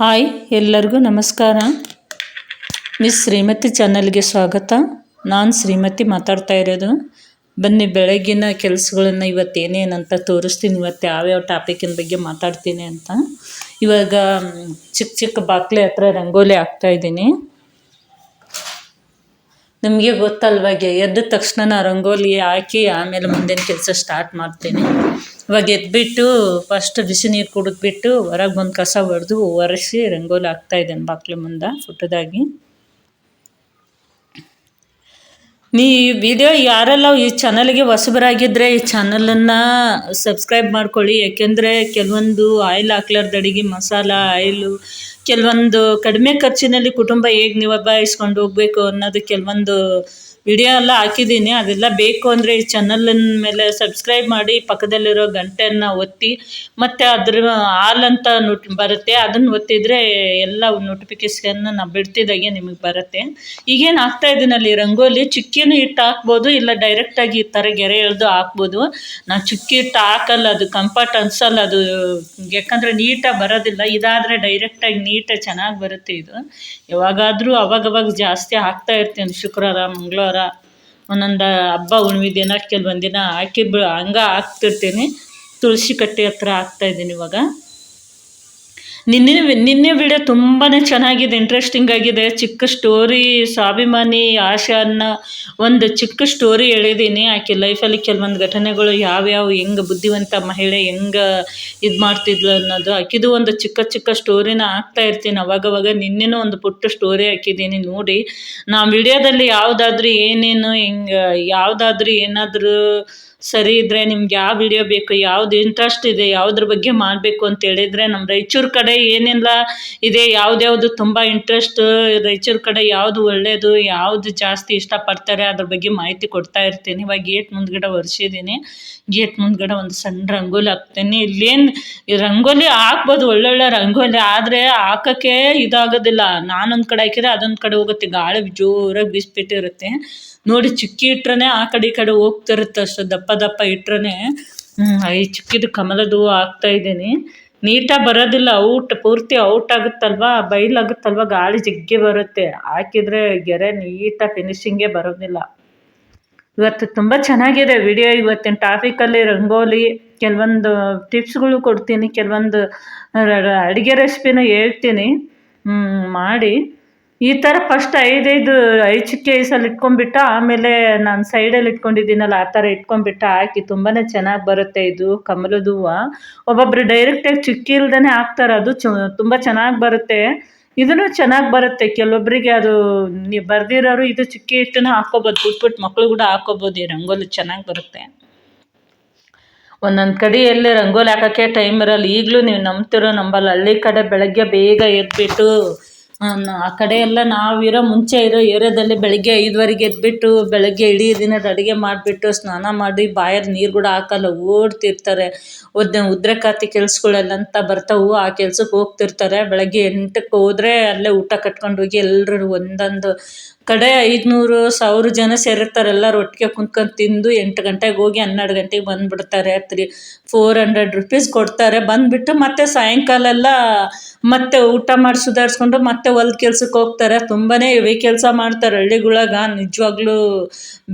Hi, ಎಲ್ಲರಿಗೂ ನಮಸ್ಕಾರ. Miss Shrimati ಚಾನಲ್ಗೆ ಸ್ವಾಗತ. ನಾನು ಶ್ರೀಮತಿ ಮಾತಾಡ್ತಾ ಇರೋದು. ಬನ್ನಿ, ಬೆಳಗಿನ ಕೆಲಸಗಳನ್ನು ಇವತ್ತು ಏನೇನಂತ ತೋರಿಸ್ತೀನಿ. ಇವತ್ತು ಯಾವ್ಯಾವ ಟಾಪಿಕಿನ ಬಗ್ಗೆ ಮಾತಾಡ್ತೀನಿ ಅಂತ. ಇವಾಗ ಚಿಕ್ಕ ಚಿಕ್ಕ ಬಾಕ್ಲೆ ಹತ್ರ ರಂಗೋಲಿ ಹಾಕ್ತಾಯಿದ್ದೀನಿ ನಿಮಗೆ ಗೊತ್ತಲ್ವಾಗೆ ಎದ್ದ ತಕ್ಷಣ ರಂಗೋಲಿ ಹಾಕಿ ಆಮೇಲೆ ಮುಂದಿನ ಕೆಲಸ ಸ್ಟಾರ್ಟ್ ಮಾಡ್ತೀನಿ. ಇವಾಗ ಎದ್ಬಿಟ್ಟು ಫಸ್ಟ್ ಬಿಸಿ ನೀರು ಕುಡಿದ್ಬಿಟ್ಟು ಹೊರಗೆ ಬಂದು ಕಸ ಹೊಡೆದು ಒರೆಸಿ ರಂಗೋಲಿ ಹಾಕ್ತಾ ಇದ್ದೇನೆ ಬಾಕ್ಲೆ ಮುಂದೆ ಪುಟ್ಟದಾಗಿ. ನೀ ವಿಡಿಯೋ ಯಾರೆಲ್ಲ ಈ ಚಾನಲ್ಗೆ ಹೊಸಬರಾಗಿದ್ದರೆ ಈ ಚಾನಲನ್ನು ಸಬ್ಸ್ಕ್ರೈಬ್ ಮಾಡ್ಕೊಳ್ಳಿ. ಯಾಕೆಂದರೆ ಕೆಲವೊಂದು ಆಯಿಲ್ ಹಾಕ್ಲಾರ್ದ ಅಡಿಗೆ, ಮಸಾಲ ಆಯಿಲು ಕೆಲವೊಂದು ಕಡಿಮೆ ಖರ್ಚಿನಲ್ಲಿ ಕುಟುಂಬ ಹೇಗೆ ನಿಭಾಯಿಸ್ಕೊಂಡು ಹೋಗಬೇಕು ಅನ್ನೋದು ಕೆಲವೊಂದು ವಿಡಿಯೋ ಎಲ್ಲ ಹಾಕಿದ್ದೀನಿ. ಅದೆಲ್ಲ ಬೇಕು ಅಂದರೆ ಈ ಚಾನಲಿನ ಮೇಲೆ ಸಬ್ಸ್ಕ್ರೈಬ್ ಮಾಡಿ, ಪಕ್ಕದಲ್ಲಿರೋ ಗಂಟೆಯನ್ನು ಒತ್ತಿ, ಮತ್ತು ಅದ್ರ ಆಲ್ ಅಂತ ನೋಟ್ ಬರುತ್ತೆ. ಅದನ್ನು ಒತ್ತಿದರೆ ಎಲ್ಲ ನೋಟಿಫಿಕೇಶನ್ ನಾವು ಬಿಡ್ತಿದ್ದಾಗೆ ನಿಮಗೆ ಬರುತ್ತೆ. ಈಗೇನು ಹಾಕ್ತಾ ಇದ್ದೀನಲ್ಲಿ ರಂಗೋಲಿ, ಚುಕ್ಕಿನೂ ಹಿಟ್ಟು ಹಾಕ್ಬೋದು, ಇಲ್ಲ ಡೈರೆಕ್ಟಾಗಿ ಈ ಥರ ಗೆರೆ ಎಳೆದು ಹಾಕ್ಬೋದು. ನಾನು ಚುಕ್ಕಿ ಹಿಟ್ಟು ಹಾಕಲ್ಲ, ಅದು ಕಂಫರ್ಟ್ ಅನ್ಸಲ್ಲ, ಅದು ಯಾಕಂದರೆ ನೀಟಾಗಿ ಬರೋದಿಲ್ಲ. ಇದಾದರೆ ಡೈರೆಕ್ಟಾಗಿ ನೀಟಾಗಿ ಚೆನ್ನಾಗಿ ಬರುತ್ತೆ ಇದು. ಯಾವಾಗಾದರೂ ಅವಾಗವಾಗ ಜಾಸ್ತಿ ಹಾಕ್ತಾ ಇರ್ತೀನಿ ಶುಕ್ರವಾರ, ಮಂಗಳವಾರ. ಒಂದೊಂದು ಹಬ್ಬ ಹುಣ್ಮೆ ದಿನ, ಕೆಲವೊಂದು ದಿನ ಹಾಕಿ ಬಿ ಹಂಗೆ ಹಾಕ್ತಿರ್ತೀನಿ. ತುಳಸಿ ಕಟ್ಟೆ ಹತ್ರ ಹಾಕ್ತಾ ಇದ್ದೀನಿ ಇವಾಗ. ನಿನ್ನೆ ನಿನ್ನೆ ವಿಡಿಯೋ ತುಂಬಾ ಚೆನ್ನಾಗಿದೆ ಇಂಟ್ರೆಸ್ಟಿಂಗ್ ಆಗಿದೆ. ಚಿಕ್ಕ ಸ್ಟೋರಿ ಸ್ವಾಭಿಮಾನಿ, ಆಶಾ ಅನ್ನೋ ಒಂದು ಚಿಕ್ಕ ಸ್ಟೋರಿ ಹೇಳಿದ್ದೀನಿ ಆಕೆ ಲೈಫಲ್ಲಿ ಕೆಲವೊಂದು ಘಟನೆಗಳು ಯಾವ್ಯಾವ, ಹೆಂಗೆ ಬುದ್ಧಿವಂತ ಮಹಿಳೆ ಹೆಂಗೆ ಇದು ಮಾಡ್ತಿದ್ಲು ಅನ್ನೋದು ಆಕಿದು ಒಂದು ಚಿಕ್ಕ ಚಿಕ್ಕ ಸ್ಟೋರಿನ ಹಾಕ್ತಾ ಇರ್ತೀನಿ. ಅವಾಗವಾಗ ನಿನ್ನೆನೂ ಒಂದು ಪುಟ್ಟ ಸ್ಟೋರಿ ಹಾಕಿದ್ದೀನಿ ನೋಡಿ. ನಾ ವಿಡಿಯೋದಲ್ಲಿ ಯಾವುದಾದ್ರೂ ಏನೇನು, ಹೆಂಗೆ ಯಾವುದಾದ್ರೂ ಏನಾದರೂ ಸರಿ ಇದ್ದರೆ ನಿಮ್ಗೆ ಯಾವ ವಿಡಿಯೋ ಬೇಕು, ಯಾವ್ದು ಇಂಟ್ರೆಸ್ಟ್ ಇದೆ, ಯಾವುದ್ರ ಬಗ್ಗೆ ಮಾಡಬೇಕು ಅಂತ ಹೇಳಿದ್ರೆ ನಮ್ಮ ರಾಯಚೂರು ಕಡೆ ಏನೆಲ್ಲ ಇದೆ ಯಾವ್ದ್ಯಾವ್ದು ತುಂಬ ಇಂಟ್ರೆಸ್ಟ್ ರಾಯಚೂರು ಕಡೆ ಯಾವ್ದು ಒಳ್ಳೆಯದು ಯಾವ್ದು ಜಾಸ್ತಿ ಇಷ್ಟಪಡ್ತಾರೆ, ಅದ್ರ ಬಗ್ಗೆ ಮಾಹಿತಿ ಕೊಡ್ತಾ ಇರ್ತೀನಿ. ಇವಾಗ ಗೇಟ್ ಮುಂದ್ಗಡೆ ಒರೆಸಿದ್ದೀನಿ. ಗೇಟ್ ಮುಂದ್ಗಡೆ ಒಂದು ಸಣ್ಣ ರಂಗೋಲಿ ಹಾಕ್ತೀನಿ. ಇಲ್ಲೇನು ರಂಗೋಲಿ ಹಾಕ್ಬೋದು, ಒಳ್ಳೊಳ್ಳೆ ರಂಗೋಲಿ, ಆದರೆ ಹಾಕೋಕ್ಕೆ ಇದಾಗೋದಿಲ್ಲ. ನಾನೊಂದು ಕಡೆ ಹಾಕಿದ್ರೆ ಅದೊಂದು ಕಡೆ ಹೋಗುತ್ತೆ. ಗಾಳಿ ಜೋರಾಗಿ ಬೀಸ್ಬಿಟ್ಟಿರುತ್ತೆ. ನೋಡಿ ಚಿಕ್ಕಿ ಇಟ್ರೇ ಆ ಕಡೆ ಈ ಕಡೆ ಹೋಗ್ತಿರುತ್ತೆ ಅಷ್ಟು, ದಪ್ಪ ದಪ್ಪ ಇಟ್ರೇ ಈ ಚಿಕ್ಕಿದು ಕಮಲದ ಹೂವು ಹಾಕ್ತಾ ಇದ್ದೀನಿ. ನೀಟಾಗಿ ಬರೋದಿಲ್ಲ, ಔಟ್, ಪೂರ್ತಿ ಔಟ್ ಆಗುತ್ತಲ್ವಾ ಬಯಲಾಗುತ್ತಲ್ವ ಗಾಳಿ ಜಗ್ಗಿ ಬರುತ್ತೆ. ಹಾಕಿದರೆ ಗೆರೆ ನೀಟಾಗಿ ಫಿನಿಶಿಂಗೇ ಬರೋದಿಲ್ಲ. ಇವತ್ತು ತುಂಬ ಚೆನ್ನಾಗಿದೆ ವಿಡಿಯೋ ಇವತ್ತಿನ ಟಾಪಿಕಲ್ಲಿ ರಂಗೋಲಿ, ಕೆಲವೊಂದು ಟಿಪ್ಸ್ಗಳು ಕೊಡ್ತೀನಿ, ಕೆಲವೊಂದು ಅಡುಗೆ ರೆಸಿಪಿನೂ ಹೇಳ್ತೀನಿ. ಮಾಡಿ. ಈ ಥರ ಫಸ್ಟ್ ಐದೈದು ಐದು ಚುಕ್ಕೆ ಐಸಲ್ಲಿ ಇಟ್ಕೊಂಡ್ಬಿಟ್ಟು, ಆಮೇಲೆ ನಾನು ಸೈಡಲ್ಲಿ ಇಟ್ಕೊಂಡಿದ್ದೀನಲ್ಲ, ಆ ಥರ ಇಟ್ಕೊಂಡ್ಬಿಟ್ಟು ಹಾಕಿ ತುಂಬಾ ಚೆನ್ನಾಗಿ ಬರುತ್ತೆ ಇದು ಕಮಲದ ಹೂವು. ಒಬ್ಬೊಬ್ರು ಡೈರೆಕ್ಟಾಗಿ ಚುಕ್ಕಿ ಇಲ್ದೇ ಹಾಕ್ತಾರೆ, ಅದು ಚ, ತುಂಬ ಚೆನ್ನಾಗಿ ಬರುತ್ತೆ. ಇದನ್ನು ಚೆನ್ನಾಗಿ ಬರುತ್ತೆ ಕೆಲವೊಬ್ಬರಿಗೆ ಅದು ನೀವು ಬರ್ದಿರೋರು ಇದು ಚುಕ್ಕಿ ಇಟ್ಟು ಹಾಕ್ಕೋಬೋದು ಪುಟ್ ಪುಟ್ ಮಕ್ಕಳು ಕೂಡ ಹಾಕ್ಕೋಬೋದು, ಈ ರಂಗೋಲಿ ಚೆನ್ನಾಗಿ ಬರುತ್ತೆ. ಒಂದೊಂದು ಕಡೆಯಲ್ಲಿ ರಂಗೋಲಿ ಹಾಕೋಕ್ಕೆ ಟೈಮ್ ಇರಲ್ಲ, ಈಗಲೂ ನೀವು ನಂಬ್ತಿರೋ ನಂಬಲ್ಲ, ಹಳ್ಳಿ ಕಡೆ ಬೆಳಗ್ಗೆ ಬೇಗ ಎದ್ಬಿಟ್ಟು ಆ, ಕಡೆ ಎಲ್ಲ ನಾವಿರೋ ಮುಂಚೆ ಇರೋ ಏರಿಯಾದಲ್ಲಿ ಬೆಳಗ್ಗೆ ಐದುವರೆಗೆ ಎದ್ಬಿಟ್ಟು ಬೆಳಗ್ಗೆ ಇಡೀ ದಿನದ ಅಡುಗೆ ಮಾಡಿಬಿಟ್ಟು ಸ್ನಾನ ಮಾಡಿ ಬಾಯಲ್ಲಿ ನೀರು ಕೂಡ ಹಾಕಲ್ಲ ಓಡ್ತಿರ್ತಾರೆ. ಉದ್ದ ಉದ್ರೆಕಾತಿ ಅಂತ ಬರ್ತಾವು. ಆ ಕೆಲ್ಸಕ್ಕೆ ಹೋಗ್ತಿರ್ತಾರೆ. ಬೆಳಗ್ಗೆ ಎಂಟಕ್ಕೆ ಹೋದ್ರೆ ಅಲ್ಲೇ ಊಟ ಕಟ್ಕೊಂಡು ಹೋಗಿ ಎಲ್ಲರೂ ಒಂದೊಂದು ಕಡೆ ಐದುನೂರು ಸಾವಿರ ಜನ ಸೇರಿರ್ತಾರೆ. ಎಲ್ಲರೂ ಒಟ್ಟಿಗೆ ಕುಂತ್ಕೊಂಡು ತಿಂದು ಎಂಟು ಗಂಟೆಗೆ ಹೋಗಿ ಹನ್ನೆರಡು ಗಂಟೆಗೆ ಬಂದುಬಿಡ್ತಾರೆ. ತ್ರೀ ಫೋರ್ ಹಂಡ್ರೆಡ್ ರುಪೀಸ್ ಕೊಡ್ತಾರೆ. ಬಂದ್ಬಿಟ್ಟು ಮತ್ತೆ ಸಾಯಂಕಾಲ ಎಲ್ಲ ಮತ್ತೆ ಊಟ ಮಾಡಿ ಸುಧಾರಿಸ್ಕೊಂಡು ಮತ್ತೆ ಹೊಲ್ದ ಕೆಲ್ಸಕ್ಕೆ ಹೋಗ್ತಾರೆ. ತುಂಬಾ ಇವೇ ಕೆಲಸ ಮಾಡ್ತಾರೆ. ಹಳ್ಳಿಗಳಾಗ ನಿಜವಾಗ್ಲೂ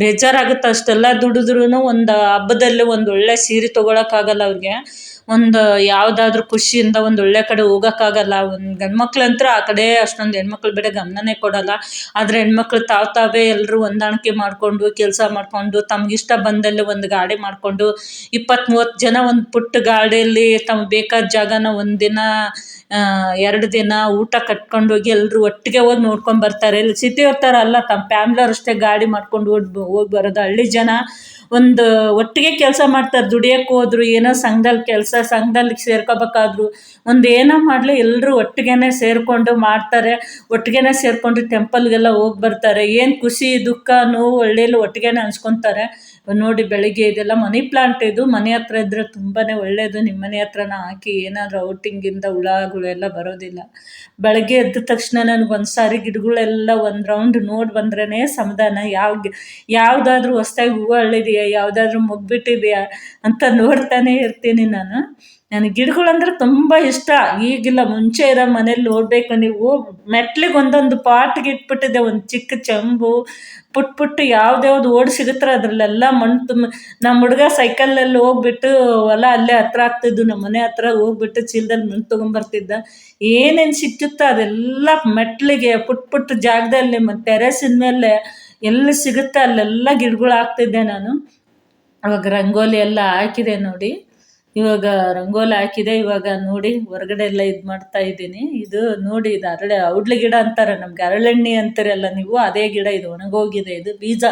ಬೇಜಾರಾಗುತ್ತೆ ಅಷ್ಟೆಲ್ಲ. ದುಡಿದ್ರೂ ಒಂದು ಹಬ್ಬದಲ್ಲಿ ಒಂದು ಒಳ್ಳೆ ಸೀರೆ ತೊಗೊಳಕ್ಕಾಗಲ್ಲ ಅವ್ರಿಗೆ. ಒಂದು ಯಾವುದಾದ್ರೂ ಖುಷಿಯಿಂದ ಒಂದು ಒಳ್ಳೆ ಕಡೆ ಹೋಗೋಕ್ಕಾಗಲ್ಲ ಒಂದು ಗಂಡು ಮಕ್ಳಂತೂ ಆ ಕಡೆ ಅಷ್ಟೊಂದು ಹೆಣ್ಮಕ್ಳು ಬೇರೆ ಗಮನನೇ ಕೊಡಲ್ಲ. ಆದರೆ ಹೆಣ್ಮಕ್ಳು ತಾವು ತಾವೇ ಎಲ್ಲರೂ ಹೊಂದಾಣಿಕೆ ಮಾಡಿಕೊಂಡು, ಕೆಲಸ ಮಾಡಿಕೊಂಡು, ತಮ್ಗಿಷ್ಟ ಬಂದಲ್ಲಿ ಒಂದು ಗಾಡಿ ಮಾಡಿಕೊಂಡು ಇಪ್ಪತ್ತು ಮೂವತ್ತು ಜನ ಒಂದು ಪುಟ್ಟ ಗಾಡಿಯಲ್ಲಿ ತಮ್ಗೆ ಬೇಕಾದ ಜಾಗನ ಒಂದಿನ ಎರಡು ದಿನ ಊಟ ಕಟ್ಕೊಂಡೋಗಿ ಎಲ್ಲರೂ ಒಟ್ಟಿಗೆ ಹೋಗಿ ನೋಡ್ಕೊಂಡು ಬರ್ತಾರೆ. ಇಲ್ಲಿ ಸಿಟಿ ಥರ ಅಲ್ಲ ತಮ್ಮ ಫ್ಯಾಮ್ಲಿಯವ್ರು ಅಷ್ಟೇ ಗಾಡಿ ಮಾಡ್ಕೊಂಡು ಓಡ್ ಹೋಗಿ ಬರೋದು. ಹಳ್ಳಿ ಜನ ಒಂದು ಒಟ್ಟಿಗೆ ಕೆಲಸ ಮಾಡ್ತಾರೆ. ದುಡಿಯಕ್ಕೆ ಹೋದ್ರು, ಏನೋ ಸಂಘದಲ್ಲಿ ಕೆಲಸ ಸಂಘದಲ್ಲಿ ಸೇರ್ಕೋಬೇಕಾದ್ರು. ಒಂದು ಏನೋ ಮಾಡಲಿ ಎಲ್ಲರೂ ಒಟ್ಟಿಗೆನೇ ಸೇರಿಕೊಂಡು ಮಾಡ್ತಾರೆ. ಒಟ್ಟಿಗೆನೇ ಸೇರಿಕೊಂಡು ಟೆಂಪಲ್ಗೆಲ್ಲ ಹೋಗಿ ಬರ್ತಾರೆ. ಏನು ಖುಷಿ, ದುಃಖ, ನೋವು ಒಳ್ಳೇಲು ಒಟ್ಟಿಗೆನೇ ಹಂಚ್ಕೊತಾರೆ ನೋಡಿ ಬೆಳಿಗ್ಗೆ ಇದೆಲ್ಲ ಮನಿ ಪ್ಲಾಂಟ್ ಇದು. ಮನೆ ಹತ್ರ ಇದ್ದರೆ ತುಂಬಾ ಒಳ್ಳೆಯದು ನಿಮ್ಮ ಮನೆ ಹತ್ರನ ಹಾಕಿ ಏನಾದರೂ ಔಟಿಂಗಿಂದ ಹುಳಗಳು ಎಲ್ಲ ಬರೋದಿಲ್ಲ. ಬೆಳಗ್ಗೆ ಎದ್ದ ತಕ್ಷಣ ನನಗೆ ಒಂದು ಸಾರಿ ಗಿಡಗಳೆಲ್ಲ ಒಂದು ರೌಂಡ್ ನೋಡಿ ಬಂದ್ರೇ ಸಮಾಧಾನ. ಯಾವ ಯಾವುದಾದ್ರೂ ಹೊಸ್ದಾಗಿ ಹೂವು ಅರಳಿದೆಯಾ ಯಾವುದಾದ್ರೂ ಮುಗ್ಬಿಟ್ಟಿದೆಯಾ? ಅಂತ ನೋಡ್ತಾನೆ ಇರ್ತೀನಿ ನಾನು. ನನಗೆ ಗಿಡಗಳಂದ್ರೆ ತುಂಬ ಇಷ್ಟ. ಈಗಿಲ್ಲ ಮುಂಚೆ ಇರೋ ಮನೇಲಿ ನೋಡ್ಬೇಕು, ನೀವು ಮೆಟ್ಲಿಗೆ ಒಂದೊಂದು ಪಾಟ್ಗೆ ಇಟ್ಬಿಟ್ಟಿದೆ, ಒಂದು ಚಿಕ್ಕ ಚಂಬು, ಪುಟ್ ಪುಟ್ಟು ಯಾವ್ದ್ಯಾವ್ದು ಓಡಿ ಸಿಗುತ್ತೆ ಅದರಲ್ಲೆಲ್ಲ ಮಣ್ಣು ತುಂಬ ನಮ್ಮ ಹುಡುಗ ಸೈಕಲಲ್ಲಿ ಹೋಗ್ಬಿಟ್ಟು ಹೊಲ ಅಲ್ಲೇ ಹತ್ರ ಆಗ್ತಿದ್ದು ನಮ್ಮ ಮನೆ ಹತ್ರ ಹೋಗ್ಬಿಟ್ಟು ಚೀಲದಲ್ಲಿ ಮಣ್ಣು ತೊಗೊಂಬರ್ತಿದ್ದ. ಏನೇನು ಸಿಕ್ಕುತ್ತೋ ಅದೆಲ್ಲ ಮೆಟ್ಲಿಗೆ ಪುಟ್ ಪುಟ್ ಜಾಗದಲ್ಲಿ ಮತ್ತು ಟೆರೆಸಿನ ಮೇಲೆ ಎಲ್ಲಿ ಸಿಗುತ್ತೆ ಅಲ್ಲೆಲ್ಲ ಗಿಡಗಳು ಹಾಕ್ತಿದ್ದೆ ನಾನು. ಅವಾಗ ರಂಗೋಲಿ ಎಲ್ಲ ಹಾಕಿದೆ ನೋಡಿ. ಇವಾಗ ರಂಗೋಲಿ ಹಾಕಿದೆ, ಇವಾಗ ನೋಡಿ ಹೊರಗಡೆ ಎಲ್ಲ ಇದು ಮಾಡ್ತಾ ಇದ್ದೀನಿ. ಇದು ನೋಡಿ ಇದು ಅರಳೆ, ಔಡ್ಲಿ ಗಿಡ ಅಂತಾರೆ, ನಮ್ಗೆ ಅರಳೆಣ್ಣೆ ಅಂತಾರಲ್ಲ ನೀವು, ಅದೇ ಗಿಡ ಇದು ಒಣಗೋಗಿದೆ, ಇದು ಬೀಜ.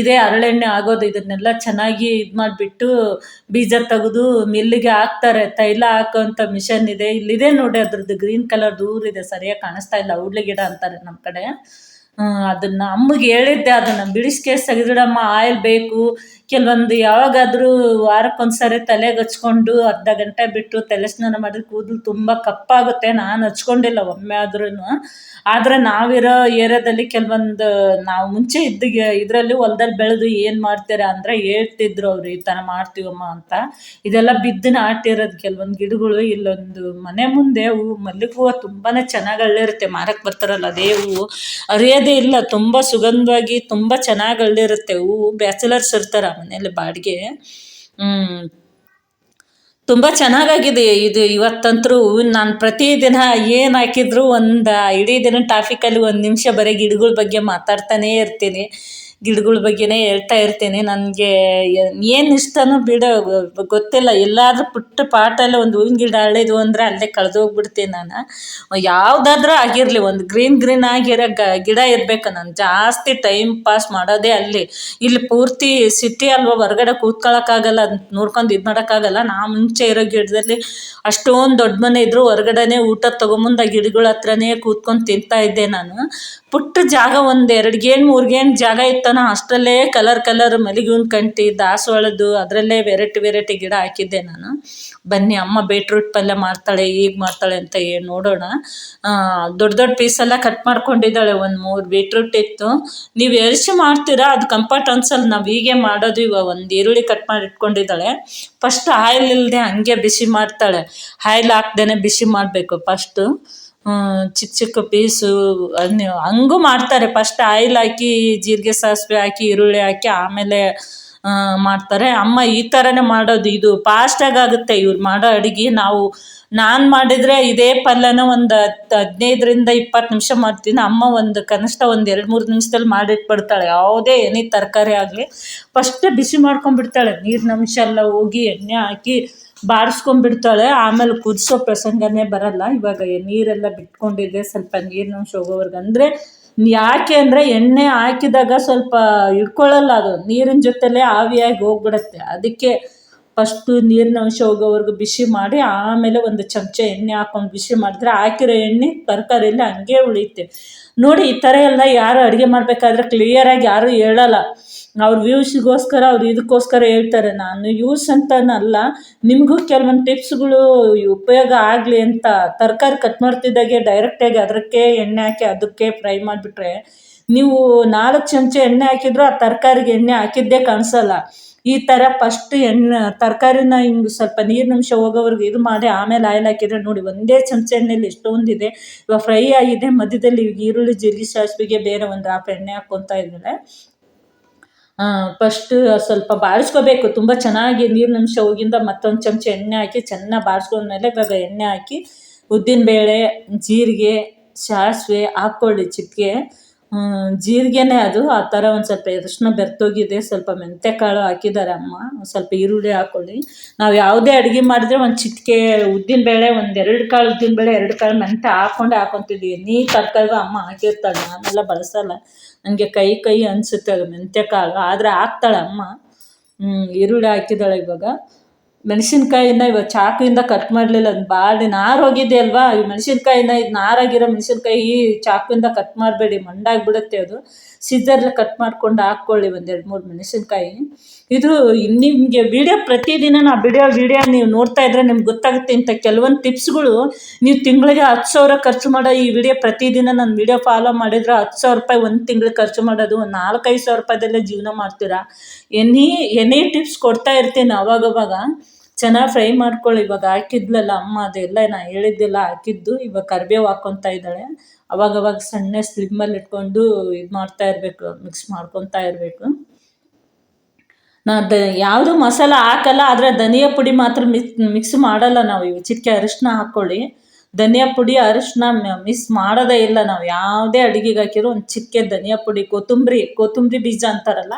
ಇದೇ ಹರಳೆಣ್ಣೆ ಆಗೋದು, ಇದನ್ನೆಲ್ಲ ಚೆನ್ನಾಗಿ ಇದು ಮಾಡಿಬಿಟ್ಟು ಬೀಜ ತೆಗೆದು ಮಿಲ್ಲಿಗೆ ಹಾಕ್ತಾರೆ. ತೈಲ ಹಾಕೋಂಥ ಮಿಷನ್ ಇದೆ. ಇಲ್ಲಿದೆ ನೋಡಿ, ಅದ್ರದ್ದು ಗ್ರೀನ್ ಕಲರ್ ದೂರ ಇದೆ, ಸರಿಯಾಗಿ ಕಾಣಿಸ್ತಾ ಇಲ್ಲ, ಔಡ್ಲಿ ಗಿಡ ಅಂತಾರೆ ನಮ್ಮ ಕಡೆ. ಅದನ್ನ ಅಮ್ಮಗೆ ಹೇಳಿದ್ದೆ, ಅದನ್ನ ಬಿಡಿಸ್ಕೇಸ್ ತೆಗೆದಿಡಮ್ಮ, ಆಯಿಲ್ ಬೇಕು. ಕೆಲವೊಂದು ಯಾವಾಗಾದರೂ ವಾರಕ್ಕೊಂದ್ಸರಿ ತಲೆಗೆ ಹಚ್ಕೊಂಡು ಅರ್ಧ ಗಂಟೆ ಬಿಟ್ಟು ತಲೆ ಸ್ನಾನ ಮಾಡಿದ್ರೆ ಕೂದಲು ತುಂಬ ಕಪ್ಪಾಗುತ್ತೆ. ನಾನು ಹಚ್ಕೊಂಡಿಲ್ಲ ಒಮ್ಮೆ ಆದ್ರೂ ಆದರೆ ನಾವಿರೋ ಏರಿಯಾದಲ್ಲಿ ಕೆಲವೊಂದು, ನಾವು ಮುಂಚೆ ಇದ್ದ ಇದರಲ್ಲಿ ಹೊಲದಲ್ಲಿ ಬೆಳೆದು ಏನು ಮಾಡ್ತೀರಾ ಅಂದರೆ ಹೇಳ್ತಿದ್ರು ಅವ್ರು ಈ ಥರ ಮಾಡ್ತೀವಮ್ಮ ಅಂತ. ಇದೆಲ್ಲ ಬಿದ್ದು ನಾಟಿರೋದು ಕೆಲವೊಂದು ಗಿಡಗಳು. ಇಲ್ಲೊಂದು ಮನೆ ಮುಂದೆ ಹೂವು ಮಲ್ಲಿಗೆ ಹೂವು ತುಂಬಾ ಚೆನ್ನಾಗಿ ಅಳ್ಳಿರುತ್ತೆ. ಮಾರಕ್ಕೆ ಬರ್ತಾರಲ್ಲ ಅದೇ ಹೂವು. ಅರಿಯೋದೇ ಇಲ್ಲ. ತುಂಬ ಸುಗಂಧವಾಗಿ, ತುಂಬ ಚೆನ್ನಾಗಿ ಅಳ್ಳಿರುತ್ತೆ. ಹೂವು ಬ್ಯಾಚುಲರ್ಸ್ ಇರ್ತಾರೆ. ಮನೇಲಿ ಬಾಡಿಗೆ ತುಂಬ ಚೆನ್ನಾಗಾಗಿದೆ. ಇದು ಇವತ್ತಂತರೂ ನಾನು ಪ್ರತಿದಿನ ಏನು ಹಾಕಿದ್ರು ಒಂದು, ಇಡೀ ದಿನ ಟ್ರಾಫಿಕಲ್ಲಿ ಒಂದು ನಿಮಿಷ ಬರೀ ಗಿಡಗಳ ಬಗ್ಗೆ ಮಾತಾಡ್ತಾನೇ ಇರ್ತೀನಿ. ಗಿಡಗಳ ಬಗ್ಗೆನೇ ಹೇಳ್ತಾ ಇರ್ತೀನಿ. ನನಗೆ ಏನು ಇಷ್ಟನೋ ಬಿಡೋ, ಗೊತ್ತಿಲ್ಲ. ಎಲ್ಲಾದರೂ ಪುಟ್ಟ ಪಾಟಲ್ಲಿ ಒಂದು ಹೂವಿನ ಗಿಡ ಹಳ್ಳಿದ್ವು ಅಂದರೆ ಅಲ್ಲೇ ಕಳೆದೋಗ್ಬಿಡ್ತೀನಿ ನಾನು. ಯಾವುದಾದ್ರೂ ಆಗಿರಲಿ, ಒಂದು ಗ್ರೀನ್ ಗ್ರೀನ್ ಆಗಿರೋ ಗಿಡ ಇರಬೇಕು. ನಾನು ಜಾಸ್ತಿ ಟೈಮ್ ಪಾಸ್ ಮಾಡೋದೇ ಅಲ್ಲಿ. ಇಲ್ಲಿ ಪೂರ್ತಿ ಸಿಟಿ ಅಲ್ವಾ, ಹೊರಗಡೆ ಕೂತ್ಕೊಳ್ಳೋಕ್ಕಾಗಲ್ಲ ನೋಡ್ಕೊಂಡು ಇದು ಮಾಡೋಕ್ಕಾಗಲ್ಲ. ನಾ ಮುಂಚೆ ಇರೋ ಗಿಡದಲ್ಲಿ ಅಷ್ಟೊಂದು ದೊಡ್ಡ ಮನೆ ಇದ್ದರೂ ಹೊರಗಡೆನೇ ಊಟ ತೊಗೊಂಬಂದು ಆ ಗಿಡಗಳ ಹತ್ರನೇ ಕೂತ್ಕೊಂಡು ತಿಂತಾ ಇದ್ದೆ ನಾನು. ಪುಟ್ಟ ಜಾಗ ಒಂದು ಎರಡು ಗೇಣು ಮೂರು ಗೇಣು ಜಾಗ ಇತ್ತನ ಅಷ್ಟರಲ್ಲೇ ಕಲರ್ ಕಲರ್ ಮಲ್ಲಿಗೆ ಕಂಟಿ ದಾಸವಾಳದ್ದು ಅದರಲ್ಲೇ ವೆರೈಟಿ ವೆರೈಟಿ ಗಿಡ ಹಾಕಿದ್ದೆ ನಾನು. ಬನ್ನಿ, ಅಮ್ಮ ಬೀಟ್ರೂಟ್ ಪಲ್ಯ ಮಾಡ್ತಾಳೆ, ಈಗ ಮಾಡ್ತಾಳೆ ಅಂತ ಏನು ನೋಡೋಣ. ದೊಡ್ಡ ದೊಡ್ಡ ಪೀಸೆಲ್ಲ ಕಟ್ ಮಾಡ್ಕೊಂಡಿದ್ದಾಳೆ ಒಂದು ಮೂರು ಬೀಟ್ರೂಟ್ ಇತ್ತು. ನೀವು ಎರಿಸಿ ಮಾಡ್ತೀರಾ? ಅದು ಅನ್ಸಲ್ಲ ನಾವು ಹೀಗೆ ಮಾಡೋದು ಇವಾಗ ಒಂದು ಈರುಳ್ಳಿ ಕಟ್ ಮಾಡಿ ಇಟ್ಕೊಂಡಿದ್ದಾಳೆ. ಫಸ್ಟ್ ಆಯಿಲ್ ಇಲ್ಲದೆ ಹಂಗೆ ಬಿಸಿ ಮಾಡ್ತಾಳೆ. ಆಯಿಲ್ ಹಾಕ್ದೇ ಬಿಸಿ ಮಾಡಬೇಕು ಫಸ್ಟು ಚಿಕ್ಕ ಚಿಕ್ಕ ಪೀಸು ಹಂಗೂ ಮಾಡ್ತಾರೆ. ಫಸ್ಟ್ ಆಯಿಲ್ ಹಾಕಿ, ಜೀರಿಗೆ ಸಾಸಿವೆ ಹಾಕಿ, ಈರುಳ್ಳಿ ಹಾಕಿ, ಆಮೇಲೆ ಮಾಡ್ತಾರೆ. ಅಮ್ಮ ಈ ಥರನೇ ಮಾಡೋದು. ಇದು ಫಾಸ್ಟಾಗಿ ಆಗುತ್ತೆ. ಇವ್ರು ಮಾಡೋ ಅಡುಗೆ. ನಾವು, ನಾನು ಮಾಡಿದರೆ ಇದೇ ಪಲ್ಯನ ಒಂದು ಹತ್ತು ಹದಿನೈದರಿಂದ ಇಪ್ಪತ್ತು ನಿಮಿಷ ಮಾಡ್ತೀನಿ. ಅಮ್ಮ ಒಂದು ಕನಿಷ್ಠ ಒಂದು ಎರಡು ಮೂರು ನಿಮಿಷದಲ್ಲಿ ಮಾಡಿಟ್ಬಿಡ್ತಾಳೆ. ಯಾವುದೇ ಏನೇ ತರಕಾರಿ ಆಗಲಿ ಫಸ್ಟ್ ಬಿಸಿ ಮಾಡ್ಕೊಂಡ್ಬಿಡ್ತಾಳೆ. ನೀರಿನ ಅಂಶ ಎಲ್ಲ ಹೋಗಿ ಎಣ್ಣೆ ಹಾಕಿ ಬಾಡಿಸ್ಕೊಂಡ್ಬಿಡ್ತಾಳೆ ಆಮೇಲೆ ಕುದಿಸೋ ಪ್ರಸಂಗನೇ ಬರಲ್ಲ. ಇವಾಗ ನೀರೆಲ್ಲ ಬಿಟ್ಕೊಂಡಿದೆ ಸ್ವಲ್ಪ ನೀರಿನ ಅಂಶ ಹೋಗೋವರೆಗೆ ಅಂದರೆ ಯಾಕೆ ಅಂದರೆ ಎಣ್ಣೆ ಹಾಕಿದಾಗ ಸ್ವಲ್ಪ ಇಟ್ಕೊಳ್ಳಲ್ಲ ಅದು. ನೀರಿನ ಜೊತೆಲೇ ಆವಿಯಾಗಿ ಹೋಗ್ಬಿಡತ್ತೆ. ಅದಕ್ಕೆ ಫಸ್ಟು ನೀರಿನ ಅಂಶ ಹೋಗೋವರೆಗೂ ಬಿಸಿ ಮಾಡಿ, ಆಮೇಲೆ ಒಂದು ಚಮಚ ಎಣ್ಣೆ ಹಾಕೊಂಡು ಬಿಸಿ ಮಾಡಿದ್ರೆ ಹಾಕಿರೋ ಎಣ್ಣೆ ತರಕಾರಿಯಲ್ಲಿ ಹಂಗೆ ಉಳಿಯುತ್ತೆ. ನೋಡಿ, ಈ ಥರ ಎಲ್ಲ ಯಾರು ಅಡುಗೆ ಮಾಡಬೇಕಾದ್ರೆ ಕ್ಲಿಯರಾಗಿ ಯಾರೂ ಹೇಳಲ್ಲ. ಅವ್ರ ವ್ಯೂಸ್ಗೋಸ್ಕರ ಅವ್ರು ಇದಕ್ಕೋಸ್ಕರ ಹೇಳ್ತಾರೆ. ನಾನು ಯೂಸ್ ಅಂತನಲ್ಲ, ನಿಮಗೂ ಕೆಲವೊಂದು ಟಿಪ್ಸ್ಗಳು ಉಪಯೋಗ ಆಗಲಿ ಅಂತ. ತರಕಾರಿ ಕಟ್ ಮಾಡ್ತಿದ್ದಾಗೆ ಡೈರೆಕ್ಟಾಗಿ ಅದಕ್ಕೆ ಎಣ್ಣೆ ಹಾಕಿ ಅದಕ್ಕೆ ಫ್ರೈ ಮಾಡಿಬಿಟ್ರೆ, ನೀವು ನಾಲ್ಕು ಚಮಚ ಎಣ್ಣೆ ಹಾಕಿದ್ರು ಆ ತರಕಾರಿಗೆ ಎಣ್ಣೆ ಹಾಕಿದ್ದೇ ಕಾಣಿಸಲ್ಲ. ಈ ಥರ ಫಸ್ಟ್ ಎಣ್ಣೆ, ತರಕಾರಿನ ಹಿಂಗೆ ಸ್ವಲ್ಪ ನೀರಿನಂಶ ಹೋಗೋವರೆಗೂ ಇದು ಮಾಡಿ ಆಮೇಲೆ ಆಯಿಲ್ ಹಾಕಿದರೆ ನೋಡಿ ಒಂದೇ ಚಮಚ ಎಣ್ಣೆಲಿ ಎಷ್ಟೊಂದಿದೆ. ಇವಾಗ ಫ್ರೈ ಆಗಿದೆ, ಮಧ್ಯದಲ್ಲಿ ಈರುಳ್ಳಿ, ಜೀರಿಗೆ, ಸಾಸಿವೆಗೆ ಬೇರೆ ಒಂದು ಹಾಫ್ ಎಣ್ಣೆ ಹಾಕ್ಕೊತಾ ಇದ್ದಾರೆ ಫಸ್ಟ್ ಸ್ವಲ್ಪ ಬಾಡಿಸ್ಕೋಬೇಕು ತುಂಬ ಚೆನ್ನಾಗಿ ನೀರಿನಂಶ ಹೋಗಿಂದ ಮತ್ತೊಂದು ಚಮಚ ಎಣ್ಣೆ ಹಾಕಿ ಚೆನ್ನಾಗಿ ಬಾಡಿಸ್ಕೊಂಡ್ಮೇಲೆ ಇವಾಗ ಎಣ್ಣೆ ಹಾಕಿ ಉದ್ದಿನಬೇಳೆ, ಜೀರಿಗೆ, ಸಾಸಿವೆ, ಹಾಕ್ಕೊಳ್ಳಿ ಚಿಟಿಕೆ. ಜೀರಿಗೆನೇ ಅದು. ಆ ಥರ ಒಂದು ಸ್ವಲ್ಪ ಅರಿಶಿನ ಬೆರ್ತೋಗಿದೆ ಸ್ವಲ್ಪ ಮೆಂತ್ಯಕಾಳು ಹಾಕಿದ್ದಾರೆ ಅಮ್ಮ. ಸ್ವಲ್ಪ ಈರುಳ್ಳಿ ಹಾಕ್ಕೊಳ್ಳಿ ನಾವು ಯಾವುದೇ ಅಡುಗೆ ಮಾಡಿದ್ರೆ ಒಂದು ಚಿಟಿಕೆ ಉದ್ದಿನಬೇಳೆ ಒಂದು ಎರಡು ಕಾಳು ಉದ್ದಿನಬೇಳೆ ಎರಡು ಕಾಳು ಮೆಂತ್ಯ ಹಾಕ್ಕೊಂಡೆ ಹಾಕ್ಕೊತಿದ್ವಿ ನೀ ತರಕಾರಿಗೂ ಅಮ್ಮ ಹಾಕಿರ್ತಾಳೆ. ನಾನೆಲ್ಲ ಬಳಸಲ್ಲ. ನನಗೆ ಕೈ ಕೈ ಅನಿಸುತ್ತೆ ಅದು ಮೆಂತ್ಯಕಾಳು ಆದರೆ ಹಾಕ್ತಾಳೆ ಅಮ್ಮ. ಈರುಳ್ಳಿ ಹಾಕಿದ್ದಾಳೆ ಇವಾಗ. ಮೆಣಸಿನ್ಕಾಯಿನ ಇವಾಗ ಚಾಕುಯಿಂದ ಕಟ್ ಮಾಡಲಿಲ್ಲ. ಅದು ಭಾಳ ನಾರೋಗಿದೆ ಅಲ್ವಾ? ಈ ಮೆಣಸಿನ್ಕಾಯಿನ ಇದು ನಾರಾಗಿರೋ ಮೆಣಸಿನ್ಕಾಯಿ ಚಾಕುಯಿಂದ ಕಟ್ ಮಾಡಬೇಡಿ ಮಂಡಾಗಿಬಿಡುತ್ತೆ ಅದು. ಸಿzzರಲ್ಲಿ ಕಟ್ ಮಾಡ್ಕೊಂಡು ಹಾಕ್ಕೊಳ್ಳಿ ಒಂದೆರಡು ಮೂರು ಮೆಣಸಿನ್ಕಾಯಿ. ಇದು ನಿಮಗೆ ವಿಡಿಯೋ ಪ್ರತಿದಿನ ನಾ ವಿಡಿಯೋ ವಿಡಿಯೋ ನೀವು ನೋಡ್ತಾ ಇದ್ರೆ ನಿಮ್ಗೆ ಗೊತ್ತಾಗುತ್ತೆ. ಇಂಥ ಕೆಲವೊಂದು ಟಿಪ್ಸ್ಗಳು ನೀವು ತಿಂಗಳಿಗೆ ಹತ್ತು ಸಾವಿರ ಖರ್ಚು ಮಾಡೋ ಈ ವಿಡಿಯೋ ಪ್ರತಿದಿನ ನನ್ನ ವಿಡಿಯೋ ಫಾಲೋ ಮಾಡಿದ್ರೆ ಹತ್ತು ಸಾವಿರ ರೂಪಾಯಿ ಒಂದು ತಿಂಗಳು ಖರ್ಚು ಮಾಡೋದು, ಒಂದು ನಾಲ್ಕೈದು ಸಾವಿರ ರೂಪಾಯಿದಲ್ಲೇ ಜೀವನ ಮಾಡ್ತೀರಾ? ಎನಿ ಎನಿ ಟಿಪ್ಸ್ ಕೊಡ್ತಾ ಇರ್ತೀನಿ ಅವಾಗವಾಗ. ಚೆನ್ನಾಗಿ ಫ್ರೈ ಮಾಡ್ಕೊಳ್ಳಿ. ಇವಾಗ ಹಾಕಿದ್ಲಲ್ಲ ಅಮ್ಮ, ಅದೆಲ್ಲ ನಾ ಹೇಳಿದ್ದೆಲ್ಲ ಹಾಕಿದ್ದು. ಇವಾಗ ಕರಿಬೇವು ಹಾಕ್ಕೊತಾ ಇದ್ದಾಳೆ. ಅವಾಗವಾಗ ಅವಾಗ ಸಣ್ಣ ಸ್ಲಿಮ್ಮಲ್ಲಿ ಇಟ್ಕೊಂಡು ಇದು ಮಾಡ್ತಾ ಇರಬೇಕು ಮಿಕ್ಸ್ ಮಾಡ್ಕೊತಾ ಇರಬೇಕು. ನಾ ದ ಯಾವುದು ಮಸಾಲ ಹಾಕಲ್ಲ, ಆದರೆ ಧನಿಯಾ ಪುಡಿ ಮಾತ್ರ ಮಿಕ್ಸ್ ಮಾಡಲ್ಲ ನಾವು. ಇವು ಚಿಟಿಕೆ ಅರಿಶಿನ ಹಾಕ್ಕೊಳ್ಳಿ ಧನಿಯಾ ಪುಡಿ ಅರಿಶಿನ ಮಿಸ್ ಮಾಡೋದೇ ಇಲ್ಲ ನಾವು. ಯಾವುದೇ ಅಡುಗೆಗೆ ಹಾಕಿರೋ ಒಂದು ಚಿಕ್ಕೆ ಧನಿಯಾ ಪುಡಿ, ಕೊತ್ತಂಬರಿ ಕೊತ್ತಂಬರಿ ಬೀಜ ಅಂತಾರಲ್ಲ,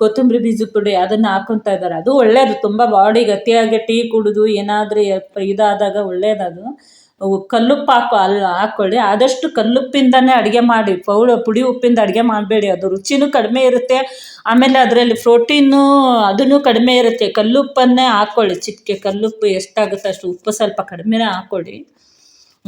ಕೊತ್ತಂಬರಿ ಬೀಜದ ಪುಡಿ ಅದನ್ನು ಹಾಕ್ಕೊತಾ ಇದ್ದಾರೆ ಅದು ಒಳ್ಳೆಯದು ತುಂಬ ಬಾಡಿಗೆ ಅತಿಯಾಗಿ ಟೀ ಕುಡಿದು ಏನಾದರೂ ಇದಾದಾಗ ಒಳ್ಳೇದದು. ಅವು ಕಲ್ಲುಪ್ಪು ಹಾಕೋ, ಅಲ್ಲಿ ಹಾಕ್ಕೊಳ್ಳಿ ಆದಷ್ಟು ಕಲ್ಲುಪ್ಪಿಂದನೇ ಅಡುಗೆ ಮಾಡಿ, ಪೌಡ, ಪುಡಿ ಉಪ್ಪಿಂದ ಅಡುಗೆ ಮಾಡಬೇಡಿ. ಅದು ರುಚಿನೂ ಕಡಿಮೆ ಇರುತ್ತೆ. ಆಮೇಲೆ ಅದರಲ್ಲಿ ಪ್ರೋಟೀನು ಅದೂ ಕಡಿಮೆ ಇರುತ್ತೆ. ಕಲ್ಲುಪ್ಪನ್ನೇ ಹಾಕ್ಕೊಳ್ಳಿ ಚಿಟಿಕೆ ಕಲ್ಲುಪ್ಪು ಎಷ್ಟಾಗುತ್ತೆ ಅಷ್ಟು ಉಪ್ಪು ಸ್ವಲ್ಪ ಕಡಿಮೆನೇ ಹಾಕ್ಕೊಳ್ಳಿ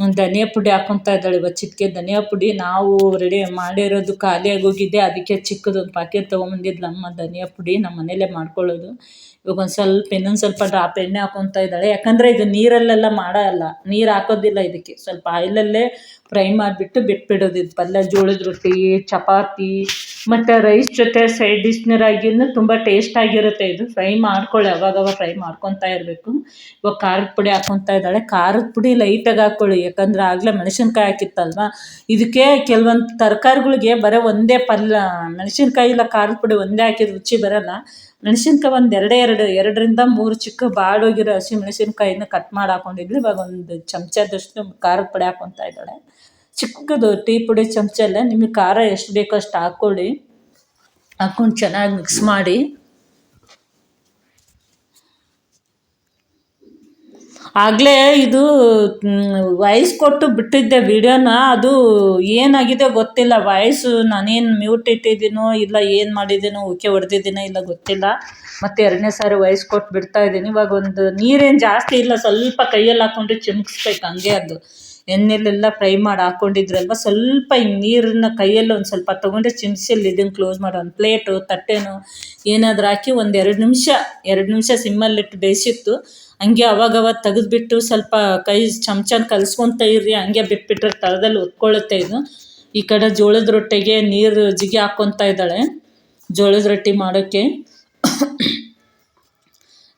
ಧನಿಯಾ ಪುಡಿ ಹಾಕೊಂತ ಇದ್ದಾಳೆ ಬಚ್ಚಿಟ್ಕೆ ಚಿಟಿಕೆ ಧನಿಯಾ ಪುಡಿ ನಾವು ರೆಡಿ ಮಾಡಿರೋದು ಖಾಲಿಯಾಗಿ ಹೋಗಿದೆ. ಅದಕ್ಕೆ ಚಿಕ್ಕದೊಂದು ಪ್ಯಾಕೆಟ್ ತೊಗೊಂಬಂದಿದ್ಲು ಅಮ್ಮ ಧನಿಯಾ ಪುಡಿ, ನಮ್ಮ ಮನೇಲೇ ಮಾಡ್ಕೊಳ್ಳೋದು. ಇವಾಗ ಒಂದು ಸ್ವಲ್ಪ, ಇನ್ನೊಂದು ಸ್ವಲ್ಪ ಡ್ರಾಪ್ ಎಣ್ಣೆ ಹಾಕೊತಾ ಇದ್ದಾಳೆ. ಯಾಕಂದರೆ ಇದು ನೀರಲ್ಲೆಲ್ಲ ಮಾಡೋಲ್ಲ. ನೀರು ಹಾಕೋದಿಲ್ಲ ಇದಕ್ಕೆ. ಸ್ವಲ್ಪ ಆಯಿಲಲ್ಲೇ ಫ್ರೈ ಮಾಡಿಬಿಟ್ಟು ಬಿಟ್ಬಿಡೋದು. ಇದು ಪಲ್ಯ, ಜೋಳದ ರೊಟ್ಟಿ, ಚಪಾತಿ, ಮತ್ತು ರೈಸ್ ಜೊತೆ ಸೈಡ್ ಡಿಶ್ನರಾಗಿಯೂ ತುಂಬ ಟೇಸ್ಟಾಗಿರುತ್ತೆ ಇದು ಫ್ರೈ ಮಾಡ್ಕೊಳ್ಳಿ, ಅವಾಗವಾಗ ಫ್ರೈ ಮಾಡ್ಕೊತಾ ಇರಬೇಕು. ಇವಾಗ ಖಾರದ ಪುಡಿ ಹಾಕ್ಕೊತಾ ಇದ್ದಾಳೆ. ಖಾರದ ಪುಡಿ ಲೈಟಾಗಿ ಹಾಕ್ಕೊಳ್ಳಿ ಯಾಕಂದ್ರೆ ಆಗಲೇ ಮೆಣಸಿನ್ಕಾಯಿ ಹಾಕಿತ್ತಲ್ವಾ? ಇದಕ್ಕೆ ಕೆಲವೊಂದು ತರಕಾರಿಗಳಿಗೆ ಬರೀ ಒಂದೇ ಪಲ್ಯ, ಮೆಣಸಿನ್ಕಾಯಿ ಇಲ್ಲ ಖಾರದ ಪುಡಿ ಒಂದೇ ಹಾಕಿದ ರುಚಿ ಬರೋಲ್ಲ. ಮೆಣಸಿನ್ಕಾಯಿ ಒಂದು ಎರಡೇ ಎರಡು, ಎರಡರಿಂದ ಮೂರು ಚಿಕ್ಕ ಬಾಡೋಗಿರೋ ಹಸಿ ಮೆಣಸಿನ್ಕಾಯಿನ ಕಟ್ ಮಾಡಿ ಹಾಕೊಂಡಿದ್ಲು ಇವಾಗ ಒಂದು ಚಮಚದಷ್ಟು ಖಾರದ ಪುಡಿ ಹಾಕ್ಕೊತಾ ಇದ್ದಾಳೆ. ಚಿಕ್ಕದು ಟೀ ಪುಡಿ ಚಮಚಲ್ಲೇ ನಿಮಗೆ ಖಾರ ಎಷ್ಟು ಬೇಕೋ ಅಷ್ಟು ಹಾಕ್ಕೊಳ್ಳಿ ಹಾಕೊಂಡು ಚೆನ್ನಾಗಿ ಮಿಕ್ಸ್ ಮಾಡಿ. ಆಗಲೇ ಇದು ವಾಯ್ಸ್ ಕೊಟ್ಟು ಬಿಟ್ಟಿದ್ದೆ ವಿಡಿಯೋನ. ಅದು ಏನಾಗಿದೆ ಗೊತ್ತಿಲ್ಲ. ವಾಯ್ಸು ನಾನೇನು ಮ್ಯೂಟ್ ಇಟ್ಟಿದ್ದೀನೋ ಇಲ್ಲ ಏನು ಮಾಡಿದ್ದೀನೋ ಓಕೆ ಹೊಡೆದಿದ್ದೀನೋ ಇಲ್ಲ ಗೊತ್ತಿಲ್ಲ. ಮತ್ತು ಎರಡನೇ ಸಾರಿ ವಾಯ್ಸ್ ಕೊಟ್ಟು ಬಿಡ್ತಾ ಇದ್ದೀನಿ. ಇವಾಗ ಒಂದು ನೀರೇನು ಜಾಸ್ತಿ ಇಲ್ಲ. ಸ್ವಲ್ಪ ಕೈಯಲ್ಲಿ ಹಾಕ್ಕೊಂಡು ಚಿಮ್ಕಿಸ್ಬೇಕು ಹಂಗೆ ಅದು. ಎಣ್ಣೆಲೆಲ್ಲ ಫ್ರೈ ಮಾಡಿ ಹಾಕ್ಕೊಂಡಿದ್ರಲ್ವ ಸ್ವಲ್ಪ ಹಿಂಗೆ ನೀರನ್ನ ಕೈಯಲ್ಲಿ ಒಂದು ಸ್ವಲ್ಪ ತೊಗೊಂಡು ಚಿಮ್ಸಲ್ಲಿ ಇದನ್ನು ಕ್ಲೋಸ್ ಮಾಡೋ ಒಂದು ಪ್ಲೇಟು, ತಟ್ಟೆನೋ ಏನಾದರೂ ಹಾಕಿ ಒಂದು ಎರಡು ನಿಮಿಷ ಎರಡು ನಿಮಿಷ ಸಿಮ್ಮಲ್ಲಿಟ್ಟು ಬೇಯಿಸಿತ್ತು ಹಂಗೆ ಅವಾಗವಾಗ ತೆಗೆದುಬಿಟ್ಟು ಸ್ವಲ್ಪ ಕೈ ಚಮಚನ ಕಲಿಸ್ಕೊತ ಇರ್ರಿ. ಹಂಗೆ ಬಿಟ್ಬಿಟ್ರೆ ತಳದಲ್ಲಿ ಒತ್ಕೊಳ್ಳುತ್ತೆ ಇದು. ಈ ಕಡೆ ಜೋಳದ ರೊಟ್ಟಿಗೆ ನೀರು ಜಿಗಿ ಹಾಕ್ಕೊತಾ ಇದ್ದಾಳೆ ಜೋಳದ ರೊಟ್ಟಿ ಮಾಡೋಕ್ಕೆ.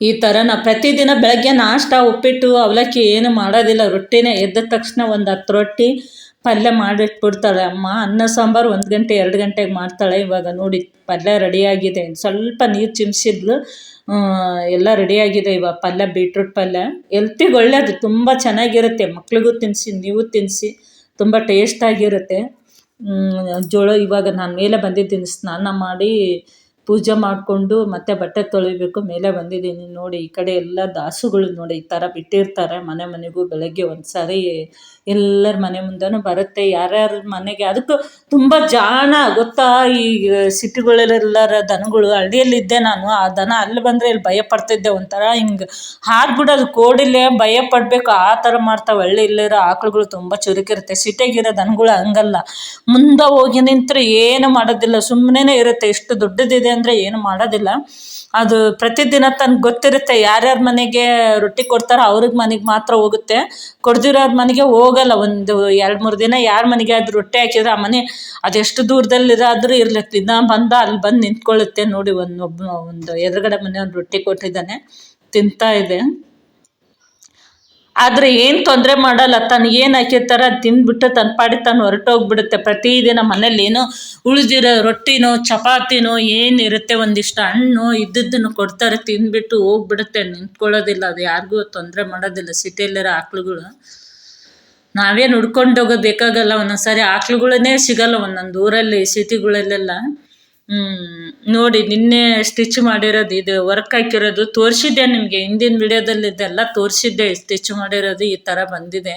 ಈ ಥರ ನಾ ಪ್ರತಿದಿನ ಬೆಳಗ್ಗೆ ನಾಷ್ಟ ಉಪ್ಪಿಟ್ಟು, ಅವಲಕ್ಕಿ ಏನು ಮಾಡೋದಿಲ್ಲ. ರೊಟ್ಟಿನೇ ಎದ್ದ ತಕ್ಷಣ ಒಂದು ಹತ್ತು ರೊಟ್ಟಿ ಪಲ್ಯ ಮಾಡಿಟ್ಬಿಡ್ತಾಳೆ. ಅಮ್ಮ, ಅನ್ನ ಸಾಂಬಾರು ಒಂದು ಗಂಟೆ, ಎರಡು ಗಂಟೆಗೆ ಮಾಡ್ತಾಳೆ ಇವಾಗ. ನೋಡಿ, ಪಲ್ಯ ರೆಡಿಯಾಗಿದೆ. ಸ್ವಲ್ಪ ನೀರು ಚಿಮ್ಸಿದ್ಲು ಎಲ್ಲ ರೆಡಿಯಾಗಿದೆ ಇವಾಗ. ಪಲ್ಯ, ಬೀಟ್ರೂಟ್ ಪಲ್ಯ. ಎಲ್ತಿಗೆ ಒಳ್ಳೆಯದು ತುಂಬ ಚೆನ್ನಾಗಿರುತ್ತೆ. ಮಕ್ಳಿಗೂ ತಿನ್ನಿಸಿ ನೀವು ತಿನ್ನಿಸಿ ತುಂಬ ಟೇಸ್ಟಾಗಿರುತ್ತೆ. ಜೋಳ ಇವಾಗ ನಾನು ಮೇಲೆ ಬಂದಿದ್ದೀನಿ. ಸ್ನಾನ ಮಾಡಿ ಪೂಜೆ ಮಾಡಿಕೊಂಡು ಮತ್ತೆ ಬಟ್ಟೆ ತೊಳಿಬೇಕು. ಮೇಲೆ ಬಂದಿದ್ದೀನಿ ನೋಡಿ, ಈ ಕಡೆ ಎಲ್ಲ ದಾಸುಗಳು ನೋಡಿ, ಈ ಥರ ಬಿಟ್ಟಿರ್ತಾರೆ. ಮನೆ ಮನೆಗೂ ಬೆಳಗ್ಗೆ ಒಂದು ಸಾರಿ ಎಲ್ಲರ ಮನೆ ಮುಂದೆನೂ ಬರುತ್ತೆ. ಯಾರ್ಯಾರ ಮನೆಗೆ ಅದಕ್ಕೂ ತುಂಬ ಜಾಣ ಗೊತ್ತಾ ಈ ಸಿಟಿಗಳಲ್ಲೆಲ್ಲರ ದನಗಳು ಹಳ್ಳಿಯಲ್ಲಿದ್ದೆ ನಾನು. ಆ ದನ ಅಲ್ಲಿ ಬಂದರೆ ಇಲ್ಲಿ ಭಯ ಪಡ್ತಿದ್ದೆ ಒಂಥರ. ಹಿಂಗೆ ಹಾಕ್ಬಿಡೋದು ಕೋಡಿಲೆ ಭಯ ಪಡಬೇಕು. ಆ ಥರ ಮಾಡ್ತಾವೆ ಇಲ್ಲಿರೋ ಆಕಳುಗಳು ತುಂಬ ಚುರುಕಿರುತ್ತೆ. ಸಿಟಿಗಿರೋ ದನಗಳು ಹಂಗಲ್ಲ. ಮುಂದೆ ಹೋಗಿ ನಿಂತರೆ ಏನು ಮಾಡೋದಿಲ್ಲ. ಸುಮ್ಮನೆ ಇರುತ್ತೆ. ಎಷ್ಟು ದೊಡ್ಡದಿದೆ ಅಂದರೆ ಏನು ಮಾಡೋದಿಲ್ಲ. ಅದು ಪ್ರತಿದಿನ ತನ್ ಗೊತ್ತಿರುತ್ತೆ ಯಾರ್ಯಾರ ಮನೆಗೆ ರೊಟ್ಟಿ ಕೊಡ್ತಾರೋ ಅವ್ರಿಗೆ ಮನೆಗೆ ಮಾತ್ರ ಹೋಗುತ್ತೆ. ಕೊಡ್ದಿರೋರ ಮನೆಗೆ ಹೋಗಲ್ಲ, ಒಂದು ಎರಡು ಮೂರು ದಿನ ಯಾರ ಮನೆಗೆ ಆದ್ರೂ ರೊಟ್ಟಿ ಹಾಕಿದ್ರೆ ಆ ಮನೆ ಅದೆಷ್ಟು ದೂರದಲ್ಲಿರಾದ್ರೂ ಇರಲಿ ದಿನ ಬಂದ ಅಲ್ಲಿ ಬಂದು ನಿಂತ್ಕೊಳ್ಳುತ್ತೆ ನೋಡಿ, ಒಂದು ಒಬ್ಬ, ಒಂದು ಎದುರುಗಡೆ ಒಂದು ರೊಟ್ಟಿ ಕೊಟ್ಟಿದ್ದಾನೆ, ತಿಂತಾ ಇದೆ. ಆದರೆ ಏನು ತೊಂದರೆ ಮಾಡಲ್ಲ, ತಾನು ಏನು ಹಾಕಿರ್ತಾರ ಅದು ತಿಂದ್ಬಿಟ್ಟು ತನ್ನ ಪಾಡಿ ತಾನು ಹೊರಟೋಗ್ಬಿಡುತ್ತೆ. ಪ್ರತಿದಿನ ಮನೇಲಿ ಏನೋ ಉಳಿದಿರೋ ರೊಟ್ಟಿನೋ, ಚಪಾತಿನೋ ಏನಿರುತ್ತೆ ಒಂದಿಷ್ಟು ಹಣ್ಣು ಇದ್ದದ್ದನ್ನು ಕೊಡ್ತಾರೆ, ತಿಂದ್ಬಿಟ್ಟು ಹೋಗ್ಬಿಡುತ್ತೆ, ನಿಂತ್ಕೊಳ್ಳೋದಿಲ್ಲ. ಅದು ಯಾರಿಗೂ ತೊಂದರೆ ಮಾಡೋದಿಲ್ಲ, ಸಿಟಿಯಲ್ಲಿರೋ ಆಕಳುಗಳು. ನಾವೇನು ಹುಡ್ಕೊಂಡು ಹೋಗೋದು ಬೇಕಾಗಲ್ಲ ಒಂದೊಂದು ಸಾರಿ ಆಕಳುಗಳನ್ನೇ ಸಿಗಲ್ಲ, ಒಂದೊಂದು ಊರಲ್ಲಿ, ಸಿಟಿಗಳಲ್ಲೆಲ್ಲ. ನೋಡಿ, ನಿನ್ನೆ ಸ್ಟಿಚ್ ಮಾಡಿರೋದು ಇದು, ವರ್ಕ್ ಹಾಕಿರೋದು ತೋರಿಸಿದ್ದೆ ನಿಮಗೆ, ಹಿಂದಿನ ವಿಡಿಯೋದಲ್ಲಿ ಇದೆಲ್ಲ ತೋರಿಸಿದ್ದೆ, ಸ್ಟಿಚ್ ಮಾಡಿರೋದು ಈ ಥರ ಬಂದಿದೆ.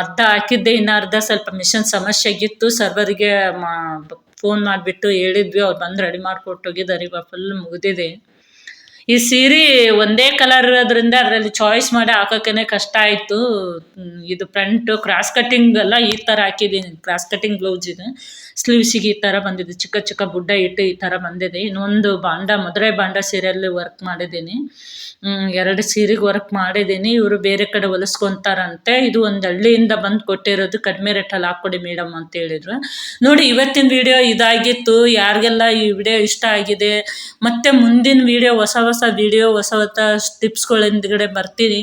ಅರ್ಧ ಹಾಕಿದ್ದೆ, ಇನ್ನು ಅರ್ಧ ಸ್ವಲ್ಪ ಮಿಷನ್ ಸಮಸ್ಯೆ ಆಗಿತ್ತು, ಸರ್ವರಿಗೆ ಮಾ, ಫೋನ್ ಮಾಡಿಬಿಟ್ಟು ಹೇಳಿದ್ವಿ, ಅವ್ರು ಬಂದು ರೆಡಿ ಮಾಡಿಕೊಟ್ಟು ಹೋಗಿದ್ದಾರೆ, ಇವಾಗ ಫುಲ್ ಮುಗಿದಿದೆ. ಈ ಸೀರೆ ಒಂದೇ ಕಲರ್ ಇರೋದ್ರಿಂದ ಅದರಲ್ಲಿ ಚಾಯ್ಸ್ ಮಾಡಿ ಹಾಕೋಕೆನೆ ಕಷ್ಟ ಆಯಿತು. ಇದು ಫ್ರಂಟ್ ಕ್ರಾಸ್ ಕಟ್ಟಿಂಗ್ ಎಲ್ಲ ಈ ಥರ ಹಾಕಿದ್ದೀನಿ. ಕ್ರಾಸ್ ಕಟ್ಟಿಂಗ್ ಬ್ಲೌಸ್ ಇದು. ಸ್ಲೀವ್ಸಿಗೆ ಈ ಥರ ಬಂದಿದೆ. ಚಿಕ್ಕ ಚಿಕ್ಕ ಬುಡ್ಡ ಇಟ್ಟು ಈ ಥರ ಬಂದಿದೆ. ಇನ್ನೊಂದು ಬಾಂಡ, ಮದುವೆ ಬಾಂಡ ಸೀರೆಯಲ್ಲಿ ವರ್ಕ್ ಮಾಡಿದ್ದೀನಿ. ಎರಡು ಸೀರೆಗೆ ವರ್ಕ್ ಮಾಡಿದ್ದೀನಿ. ಇವರು ಬೇರೆ ಕಡೆ ಹೊಲಿಸ್ಕೊತಾರಂತೆ. ಇದು ಒಂದು ಹಳ್ಳಿಯಿಂದ ಬಂದು ಕೊಟ್ಟಿರೋದು. ಕಡಿಮೆ ರೇಟಲ್ಲಿ ಹಾಕ್ಕೊಡಿ ಮೇಡಮ್ ಅಂತ ಹೇಳಿದ್ರು. ನೋಡಿ, ಇವತ್ತಿನ ವಿಡಿಯೋ ಇದಾಗಿತ್ತು. ಯಾರಿಗೆಲ್ಲ ಈ ವಿಡಿಯೋ ಇಷ್ಟ ಆಗಿದೆ? ಮತ್ತೆ ಮುಂದಿನ ವಿಡಿಯೋ ಹೊಸ ಹೊಸ ಹೊಸ ವಿಡಿಯೋ ಹೊಸ ಹೊಸ ಟಿಪ್ಸ್ಗಳೊಂದಿಗಡೆ ಬರ್ತೀನಿ.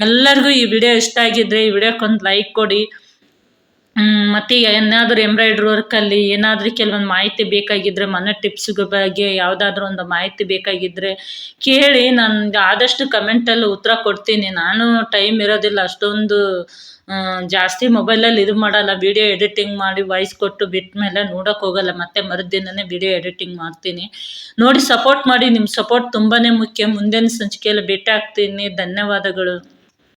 ಎಲ್ಲರಿಗೂ ಈ ವಿಡಿಯೋ ಇಷ್ಟ ಆಗಿದ್ರೆ ಈ ವಿಡಿಯೋಕ್ಕೊಂದು ಲೈಕ್ ಕೊಡಿ. ಮತ್ತೆ ಏನಾದರೂ ಎಂಬ್ರಾಯ್ಡ್ರಿ ವರ್ಕಲ್ಲಿ ಏನಾದರೂ ಕೆಲವೊಂದು ಮಾಹಿತಿ ಬೇಕಾಗಿದ್ದರೆ ಮನೆ ಟಿಪ್ಸ್ ಬಗ್ಗೆ ಯಾವುದಾದ್ರೂ ಒಂದು ಮಾಹಿತಿ ಬೇಕಾಗಿದ್ದರೆ ಕೇಳಿ. ನನ್ಗೆ ಆದಷ್ಟು ಕಮೆಂಟಲ್ಲಿ ಉತ್ತರ ಕೊಡ್ತೀನಿ. ನಾನು ಟೈಮ್ ಇರೋದಿಲ್ಲ. ಅಷ್ಟೊಂದು ಜಾಸ್ತಿ ಜಾಸ್ತಿ ಮೊಬೈಲಲ್ಲಿ ಇದು ಮಾಡಲ್ಲ. ವಿಡಿಯೋ ಎಡಿಟಿಂಗ್ ಮಾಡಿ ವಾಯ್ಸ್ ಕೊಟ್ಟು ಬಿಟ್ಟ ಮೇಲೆ ನೋಡಕ್ ಹೋಗಲ್ಲ. ಮತ್ತೆ ಮರುದಿನನೇ ವಿಡಿಯೋ ಎಡಿಟಿಂಗ್ ಮಾಡ್ತೀನಿ. ನೋಡಿ ಸಪೋರ್ಟ್ ಮಾಡಿ. ನಿಮ್ಮ ಸಪೋರ್ಟ್ ತುಂಬಾ ಮುಖ್ಯ. ಮುಂದಿನ ಸಂಚಿಕೆಯಲ್ಲಿ ಭೇಟಿ ಆಗ್ತೀನಿ. ಧನ್ಯವಾದಗಳು.